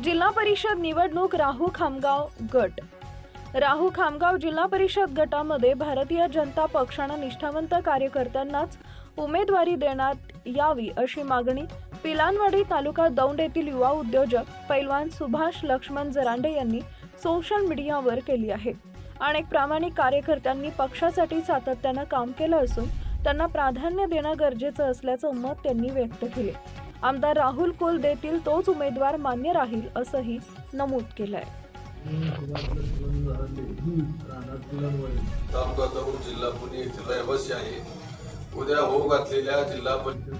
जिल्हा परिषद निवडणूक राहू खामगाव गट. राहू खामगाव जिल्हा परिषद गटामध्ये भारतीय जनता पक्षानं निष्ठावंत कार्यकर्त्यांनाच उमेदवारी देण्यात यावी अशी मागणी पिलानवाडी तालुका दौंड येथील युवा उद्योजक पैलवान सुभाष लक्ष्मण जरांडे यांनी सोशल मीडियावर केली आहे. अनेक प्रामाणिक कार्यकर्त्यांनी पक्षासाठी सातत्यानं काम केलं असून त्यांना प्राधान्य देणं गरजेचं असल्याचं मत त्यांनी व्यक्त केले. आमदार राहुल कुल देतील तोच उमेदवार मान्य राहील असंही नमूद केलंय. जिल्हा पुणे येथील रहिवासी आहे. उद्या होऊ घातलेल्या जिल्हा परिषद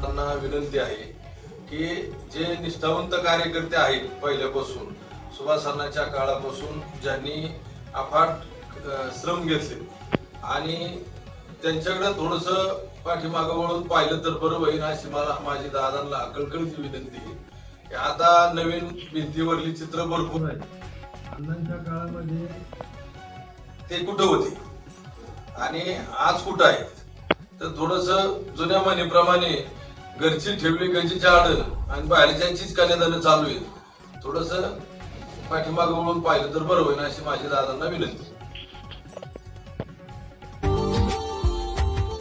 त्यांना विनंती आहे की जे निष्ठावंत कार्यकर्ते आहेत पहिल्यापासून सुभाषांच्या काळापासून ज्यांनी अफाट श्रम घेतले आणि त्यांच्याकडे थोडस पाठीमागं वळून पाहिलं तर बरं होईल अशी मला माझी दादांना कळकळीची विनंती आहे. की आता नवीन भिंतीवरली चित्र भरपूर आहेत अण्णांच्या काळामध्ये ते कुठं होते? आणि आज कुठं आहेत? तर थोडस जुन्या म्हणीप्रमाणे घरची ठेवली गंजीच्या आड आणि बाहेरच्यांचीच कन्यादान चालू आहे थोडस पाठीमाग वळून पाहिलं तर बरं होईल अशी माझी दादांना विनंती